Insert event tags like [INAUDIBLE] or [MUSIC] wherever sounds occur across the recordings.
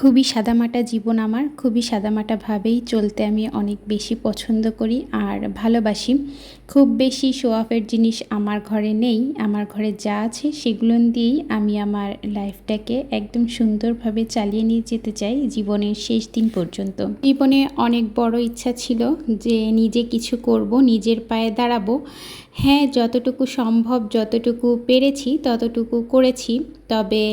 খুবই সাদামাটা জীবন আমার, খুবই সাদামাটাভাবেই চলতে আমি অনেক বেশি পছন্দ করি আর ভালোবাসি। খুব বেশি শো অফের জিনিস আমার ঘরে নেই, আমার ঘরে যা আছে সেগুলো দিয়েই আমি আমার লাইফটাকে একদম সুন্দরভাবে চালিয়ে নিয়ে যেতে চাই জীবনের শেষ দিন পর্যন্ত। জীবনে অনেক বড় ইচ্ছা ছিল যে নিজে কিছু করব, নিজের পায়ে দাঁড়াবো। হ্যাঁ যতটুকু সম্ভব, যতটুকু পেরেছি, ততটুকু করেছি। তবে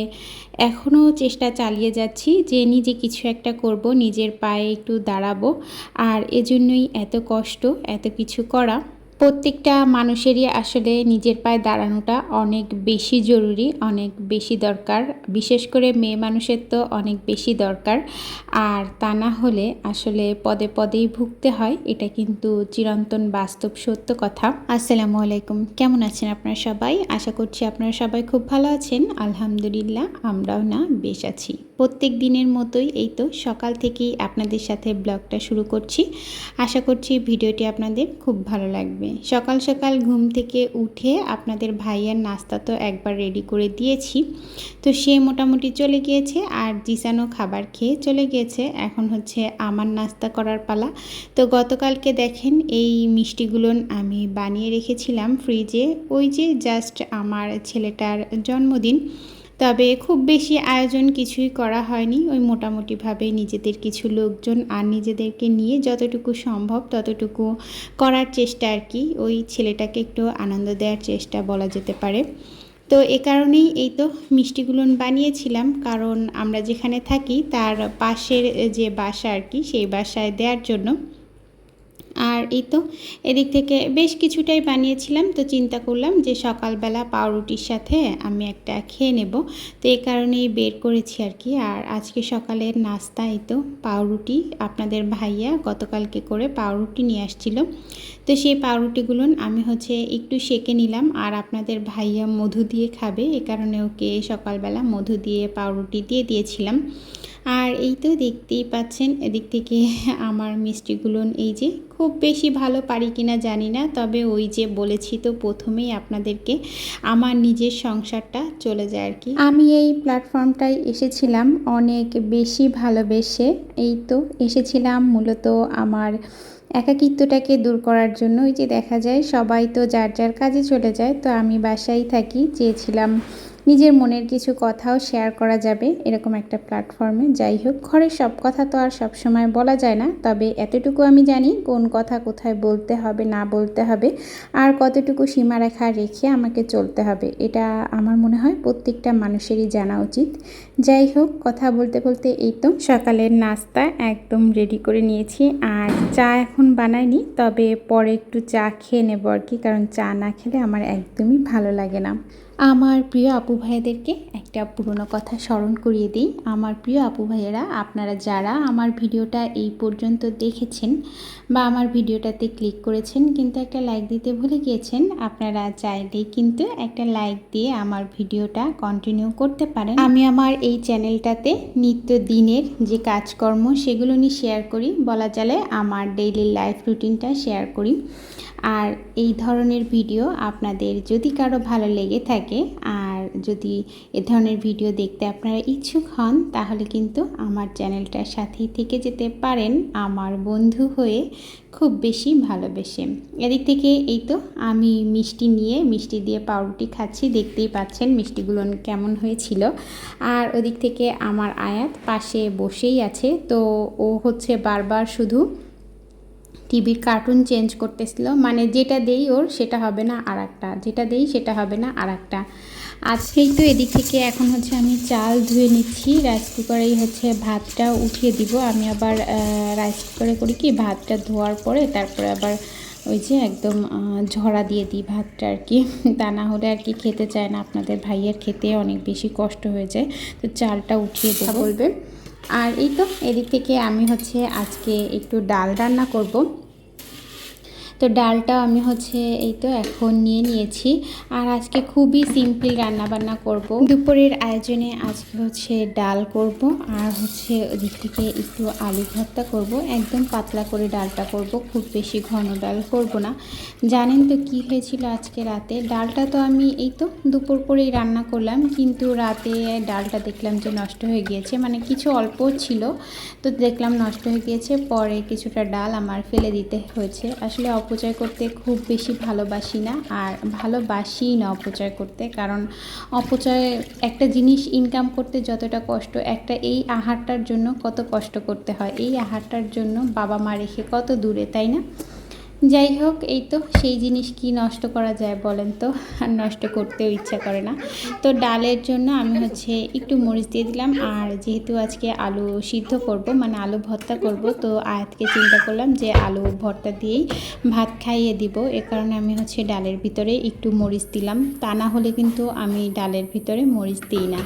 এখনও চেষ্টা চালিয়ে যাচ্ছি যে নিজে কিছু একটা করব, নিজের পায়ে একটু দাঁড়াবো। আর এজন্যই এত কষ্ট, এত কিছু করা। প্রত্যেকটা মানুষেরই আসলে নিজের পায়ে দাঁড়ানোটা অনেক বেশি জরুরি, অনেক বেশি দরকার। বিশেষ করে মেয়ে মানুষের তো অনেক বেশি দরকার। আর তা না হলে আসলে পদে পদেই ভুগতে হয়, এটা কিন্তু চিরন্তন বাস্তব সত্য কথা। আসসালামু আলাইকুম, কেমন আছেন আপনারা সবাই? আশা করছি আপনারা সবাই খুব ভালো আছেন। আলহামদুলিল্লাহ, আমরাও না বেশ আছি। প্রত্যেক দিনের মতোই এই তো সকাল থেকেই আপনাদের সাথে ব্লগটা শুরু করছি। আশা করছি ভিডিওটি আপনাদের খুব ভালো লাগবে। সকাল সকাল ঘুম থেকে উঠে আপনাদের ভাইয়ার নাস্তা তো একবার রেডি করে দিয়েছি। তো সে মোটামুটি চলে গিয়েছে আর জিসানো খাবার খেয়ে চলে গিয়েছে। এখন হচ্ছে আমার নাস্তা করার পালা। তো গতকালকে দেখেন এই মিষ্টিগুলো আমি বানিয়ে রেখেছিলাম ফ্রিজে ওই যে জাস্ট আমার ছেলেটার জন্মদিন। তবে খুব বেশি আয়োজন কিছুই করা হয়নি। ওই মোটামুটিভাবে নিজেদের কিছু লোকজন আর নিজেদেরকে নিয়ে যতটুকু সম্ভব ততটুকু করার চেষ্টা আর কি। ওই ছেলেটাকে একটু আনন্দ দেওয়ার চেষ্টা বলা যেতে পারে। তো এ কারণেই এই তো মিষ্টিগুলো বানিয়েছিলাম। কারণ আমরা যেখানে থাকি তার পাশের যে বাসা আর কি, সেই বাসায় দেওয়ার জন্য আর এই তো, এদিক থেকে বেশ কিছুটাই বানিয়েছিলাম, তো চিন্তা করলাম যে সকালবেলা পাউরুটির সাথে আমি একটা খেয়ে নেব। তো এই কারণেই বের করেছি আর কি, আর আজকে সকালের নাস্তা এই তো, পাউরুটি। আপনাদের ভাইয়া গতকালকে করে পাউরুটি নিয়ে আসছিল। তো সেই পাউরুটিগুলো আমি হচ্ছে একটু সেকে নিলাম, আর আপনাদের ভাইয়া মধু দিয়ে খাবে, এ কারণে ওকে সকালবেলা মধু দিয়ে পাউরুটি দিয়ে দিয়েছিলাম। আর এই তো দেখতেই পাচ্ছেন, এদিক থেকে আমার মিষ্টিগুলো এই যে খুব বেশি ভালো পারি কিনা জানি না, তবে ওই যে বলেছি তো প্রথমেই আপনাদেরকে, আমার নিজের সংসারটা চলে যায় আর কি। আমি এই প্ল্যাটফর্মটায় এসেছিলাম অনেক বেশি ভালোবেসে, এই তো এসেছিলাম মূলত আমার একাকিত্বটাকে দূর করার জন্য। ওই যে দেখা যায় সবাই তো যার যার কাজে চলে যায়, তো আমি বাসায় থাকি, চেয়েছিলাম নিজের মনের কিছু কথাও শেয়ার করা যাবে এরকম একটা প্ল্যাটফর্মে যাই হোক, ঘরের সব কথা তো আর সব সময় বলা যায় না, তবে এতটুকু আমি জানি কোন কথা কোথায় বলতে হবে, না বলতে হবে, আর কতটুকু সীমারেখা রেখে আমাকে চলতে হবে, এটা আমার মনে হয় প্রত্যেকটা মানুষেরই জানা উচিত। যাই হোক, কথা বলতে বলতে এই তো, সকালের নাস্তা একদম রেডি করে নিয়েছি, আর চা এখন বানাইনি, তবে পরে একটু চা খেয়ে নেব আর কি, কারণ চা না খেলে আমার একদমই ভালো লাগে না। আমার প্রিয় আপু ভাইয়াদেরকে একটা পুরনো কথা স্মরণ করিয়ে দিই। আমার প্রিয় আপু ভাইয়েরা, আপনারা যারা আমার ভিডিওটা এই পর্যন্ত দেখেছেন বা আমার ভিডিওটাতে ক্লিক করেছেন কিন্তু একটা লাইক দিতে ভুলে গিয়েছেন, আপনারা চাইলেই কিন্তু একটা লাইক দিয়ে আমার ভিডিওটা কন্টিনিউ করতে পারেন। আমি আমার এই চ্যানেলটাতে নিত্য দিনের যে কাজকর্ম সেগুলো নিয়ে শেয়ার করি। বলা চলে আমার ডেইলি লাইফ রুটিনটা শেয়ার করি। আর এই ধরনের ভিডিও আপনাদের যদি কারও ভালো লেগে থাকে, আর যদি এ ধরনের ভিডিও দেখতে আপনারা ইচ্ছুক হন, তাহলে কিন্তু আমার চ্যানেলটার সাথেই থেকে যেতে পারেন আমার বন্ধু হয়ে খুব বেশি ভালোবেসে। এদিক থেকে এই তো, আমি মিষ্টি নিয়ে মিষ্টি দিয়ে পাউরুটি খাচ্ছি, দেখতেই পাচ্ছেন মিষ্টিগুলো কেমন হয়েছিল। আর ওদিক থেকে আমার আয়াত পাশে বসেই আছে, তো ও হচ্ছে বারবার শুধু টিভির কার্টুন চেঞ্জ করতেছিল। মানে যেটা দেই ওর, সেটা হবে না আর একটা যেটা দেই, সেটা হবে না আর একটা আজকেই তো এদিক থেকে এখন হচ্ছে আমি চাল ধুয়ে নিচ্ছি। রাইস কুকারেই হচ্ছে ভাতটা উঠিয়ে দিব। আমি আবার রাইস কুকারে করি কি, ভাতটা ধোয়ার পরে তারপরে আবার ওই যে একদম ঝরা দিয়ে দিই ভাতটা আর কি। তা না হলে আর কি খেতে চায় না। আপনাদের ভাইয়ের খেতে অনেক বেশি কষ্ট হয়ে যায়। তো চালটা উঠিয়ে দেবো। বলবে? আর এই তো এদিক থেকে আমি হচ্ছে আজকে একটু ডাল রান্না করব। তো ডালটাও আমি হচ্ছে এই তো এখন নিয়ে নিয়েছি। আর আজকে খুবই সিম্পল রান্না বান্না করব। দুপুরের আয়োজনে আজকে হচ্ছে ডাল করব আর হচ্ছে ওদিক থেকে একটু আলু ভর্তা করব। একদম পাতলা করে ডালটা করব, খুব বেশি ঘন ডাল করব না। জানেন তো কি হয়েছিল আজকে রাতে? ডালটা তো আমি এই তো দুপুর করেই রান্না করলাম, কিন্তু রাতে ডালটা দেখলাম যে নষ্ট হয়ে গিয়েছে। মানে কিছু অল্প ছিল, তো দেখলাম নষ্ট হয়ে গিয়েছে। পরে কিছুটা ডাল আমার ফেলে দিতে হয়েছে। আসলে অপচয় করতে খুব বেশি ভালোবাসি না আর ভালোবাসি না অপচয় করতে। কারণ অপচয় একটা জিনিস ইনকাম করতে যতটা কষ্ট, একটা এই আহারটার জন্য কত কষ্ট করতে হয়। এই আহারটার জন্য বাবা মা রেখে কত দূরে, তাই না? যাই হোক, এই তো সেই জিনিস কি নষ্ট করা যায় বলেন তো? আর নষ্ট করতেও ইচ্ছা করে না। তো ডালের জন্য আমি হচ্ছে একটু মরিচ দিয়ে দিলাম। আর যেহেতু আজকে আলু সিদ্ধ করব মানে আলু ভর্তা করব, তো আয়াতকে চিন্তা করলাম যে আলু ভর্তা দিয়েই ভাত খাইয়ে দিব। এ কারণে আমি হচ্ছে ডালের ভিতরে একটু মরিচ দিলাম। তা না হলে কিন্তু আমি ডালের ভিতরে মরিচ দিই না।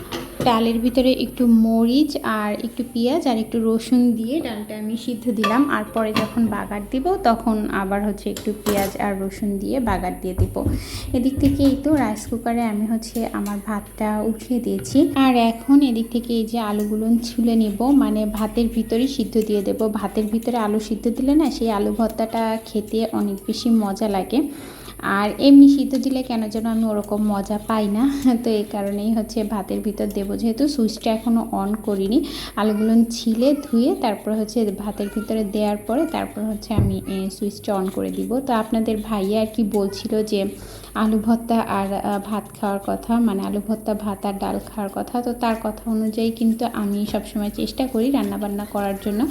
ডালের ভিতরে একটু মরিচ আর একটু পেঁয়াজ আর একটু রসুন দিয়ে ডালটা আমি সিদ্ধ দিলাম। আর পরে যখন বাগার দিব, তখন আবার হচ্ছে একটু পেঁয়াজ আর রসুন দিয়ে বাগার দিয়ে দিব। এদিক থেকে এই তো রাইস কুকারে আমি হচ্ছে আমার ভাতটা উঠিয়ে দিয়েছি। আর এখন এদিক থেকে এই যে আলুগুলো ছুলে নেব মানে ভাতের ভিতরে সিদ্ধ দিয়ে দেব। ভাতের ভিতরে আলু সিদ্ধ দিলে না, সেই আলু ভর্তাটা খেতে অনেক বেশি মজা লাগে। আর এমনি সিদ্ধ দিলে কেন যেন আমি ওরকম মজা পাই না? তো এই কারণেই হচ্ছে ভাতের ভিতর দেবো যেহেতু সুইচটা এখনও অন করিনি। আলুগুলো ছিলে, ধুয়ে তারপর হচ্ছে ভাতের ভিতরে দেওয়ার পরে তারপর হচ্ছে আমি সুইচটা অন করে দিব। তো আপনাদের ভাইয়া আর কি বলছিল যে আলু ভর্তা আর ভাত খাওয়ার কথা মানে আলু ভর্তা, ভাত আর ডাল খাওয়ার কথা। তো তার কথা অনুযায়ী কিন্তু আমি সবসময় চেষ্টা করি রান্নাবান্না করার জন্য।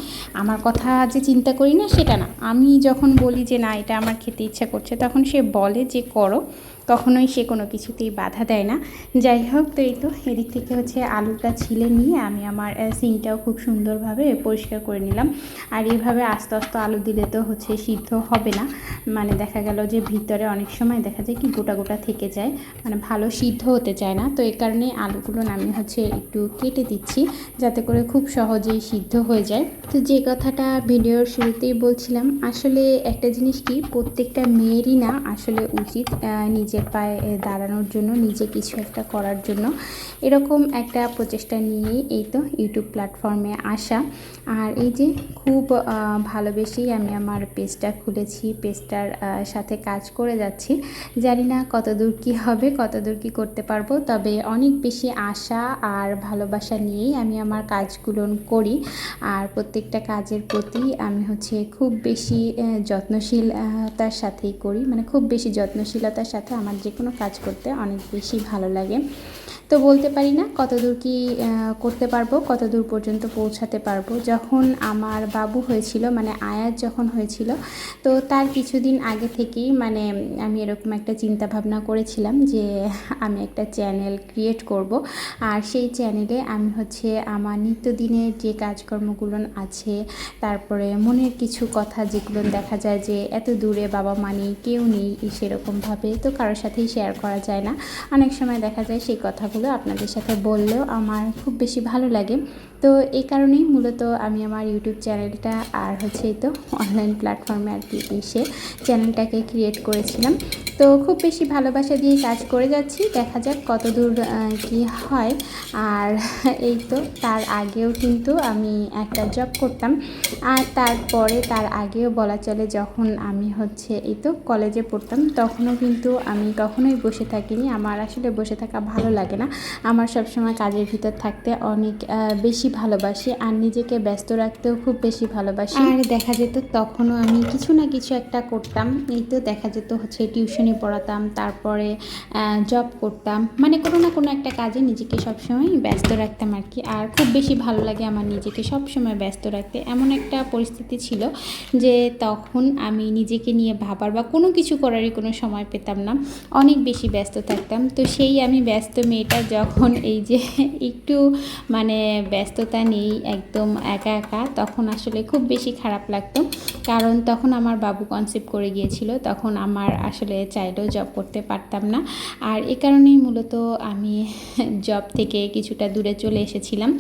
আমার কথা যে চিন্তা করি না সেটা না। আমি যখন বলি যে না, এটা আমার খেতে ইচ্ছা করছে, তখন সে বলে যে করো। কখনোই সে কোনো কিছুতেই বাধা দেয় না। যাই হোক, তো এই তো, এদিক থেকে হচ্ছে আলুটা ছিলে নিয়ে আমি আমার সিংটাও খুব সুন্দরভাবে পরিষ্কার করে নিলাম। আর এইভাবে আস্তে আস্তে আলু দিলে তো হচ্ছে সিদ্ধ হবে না। মানে দেখা গেল যে ভিতরে অনেক সময় দেখা যায় কি গোটা গোটা থেকে যায় মানে ভালো সিদ্ধ হতে চায় না। তো এই কারণে আলুগুলো আমি হচ্ছে একটু কেটে দিচ্ছি, যাতে করে খুব সহজেই সিদ্ধ হয়ে যায়। তো যে কথাটা ভিডিওর শুরুতেই বলছিলাম, আসলে একটা জিনিস কি, প্রত্যেকটা মেয়েরই না আসলে উচিত নিজে নিজের পায়ে দাঁড়ানোর জন্য, নিজে কিছু একটা করার জন্য। এরকম একটা প্রচেষ্টা নিয়েই এই তো ইউটিউব প্ল্যাটফর্মে আসা। আর এই যে খুব ভালোবেসেই আমি আমার পেজটা খুলেছি পেজটার সাথে কাজ করে যাচ্ছি। জানি না কত দূর কী হবে কত দূর কী করতে পারব, তবে অনেক বেশি আশা আর ভালোবাসা নিয়েই আমি আমার কাজগুলো করি। আর প্রত্যেকটা কাজের প্রতি আমি হচ্ছে খুব বেশি যত্নশীলতার সাথেই করি। মানে খুব বেশি যত্নশীলতার সাথে আমার যে কোনো কাজ করতে অনেক বেশি ভালো লাগে। তো বলতে পারি না কত দূর কি করতে পারব কত দূর পর্যন্ত পৌঁছাতে পারব। যখন আমার বাবু হয়েছিল মানে আয়াত যখন হয়েছিল, তো তার কিছুদিন আগে থেকেই মানে আমি এরকম একটা চিন্তা ভাবনা করেছিলাম যে আমি একটা চ্যানেল ক্রিয়েট করব। আর সেই চ্যানেলে আমি হচ্ছে আমার নিত্যদিনের যে কাজকর্মগুলো আছে, তারপরে মনের কিছু কথা যেগুলো দেখা যায় যে এত দূরে বাবা মা নেই, কেউ নেই, সেরকমভাবে তো কারোর সাথেই শেয়ার করা যায় না। অনেক সময় দেখা যায় সেই কথাগুলো কথাগুলো আপনাদের সাথে বললেও আমার খুব বেশি ভালো লাগে। তো এই কারণেই মূলত আমি আমার ইউটিউব চ্যানেলটা আর হচ্ছে তো অনলাইন প্ল্যাটফর্মে আর কি এসে চ্যানেলটাকে ক্রিয়েট করেছিলাম। তো খুব বেশি ভালোবাসা দিয়ে কাজ করে যাচ্ছি, দেখা যাক কত দূর কী হয়। আর [LAUGHS] এই তো তার আগেও কিন্তু আমি একটা জব করতাম। আর তারপরে তার আগেও বলা চলে যখন আমি হচ্ছে এই তো কলেজে পড়তাম, তখনও কিন্তু আমি কখনোই বসে থাকিনি। আমার আসলে বসে থাকা ভালো লাগে না। আমার সবসময় কাজের ভিতর থাকতে অনেক বেশি ভালোবাসি আর নিজেকে ব্যস্ত রাখতেও খুব বেশি ভালোবাসি। আর দেখা যেত তখনও আমি কিছু না কিছু একটা করতাম, এই তো দেখা যেত হচ্ছে টিউশনি পড়াতাম, তারপরে জব করতাম মানে কোনো না কোনো একটা কাজে নিজেকে সবসময় ব্যস্ত রাখতাম আর কি। আর খুব বেশি ভালো লাগে আমার নিজেকে সবসময় ব্যস্ত রাখতে। এমন একটা পরিস্থিতি ছিল যে তখন আমি নিজেকে নিয়ে ভাবার বা কোনো কিছু করারই কোনো সময় পেতাম না। অনেক বেশি ব্যস্ত থাকতাম। তো সেই আমি ব্যস্ত মেয়েটা যখন এই যে একটু মানে ব্যস্ততা নেই, একদম একা একা, তখন আসলে খুব বেশি খারাপ লাগতো। কারণ তখন আমার বাবু কনসেপ্ট করে গিয়েছিল, তখন আমার আসলে চাইলেও জব করতে পারতাম না। আর এ কারণেই মূলত আমি [LAUGHS] জব থেকে কিছুটা দূরে চলে এসেছিলাম।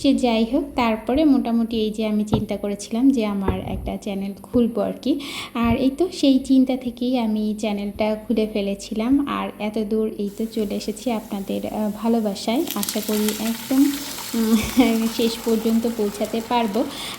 সে যাই হোক, তারপরে মোটামুটি এই যে আমি চিন্তা করেছিলাম যে আমার একটা চ্যানেল খুলবো আর কি। আর এই তো সেই চিন্তা থেকেই আমি চ্যানেলটা খুলে ফেলেছিলাম। আর এত দূর এই তো চলে এসেছি আপনাদের ভালোবাসায়। আশা করি একদম [LAUGHS] শেষ পর্যন্ত পৌঁছাতে পারব।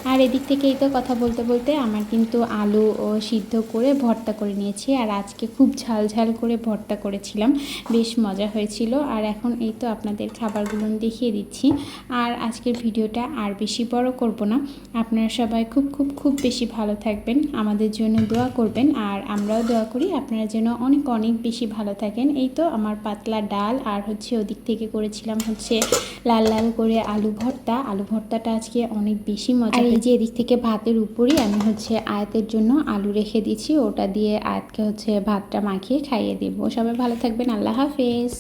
আর এদিক থেকে এই তো কথা বলতে বলতে আমার কিন্তু আলু সিদ্ধ করে ভর্তা করে নিয়েছি। আর আজকে খুব ঝাল ঝাল করে ভর্তা করেছিলাম। বেশ মজা হয়েছিল। আর এখন এই তো আপনাদের খাবারগুলো দেখিয়ে দিচ্ছি। আর আজকের ভিডিওটা আর বেশি বড় করব না। আপনারা সবাই খুব খুব খুব বেশি ভালো থাকবেন। আমাদের জন্য দোয়া করবেন। আর আমরাও দোয়া করি আপনারা যেন অনেক অনেক বেশি ভালো থাকেন। এই তো আমার পাতলা ডাল আর হচ্ছে ওদিক থেকে করেছিলাম হচ্ছে লাল লাল করে আলু ভর্তা। আলু ভর্তাটা আজকে অনেক বেশি মজা আর এই যে এদিক থেকে ভাতের উপরই আমি হচ্ছে আয়াতের জন্য আলু রেখে দিচ্ছি। ওটা দিয়ে আয়াতকে হচ্ছে ভাতটা মাখিয়ে খাইয়ে দেবো। সবাই ভালো থাকবেন। আল্লাহ হাফেজ।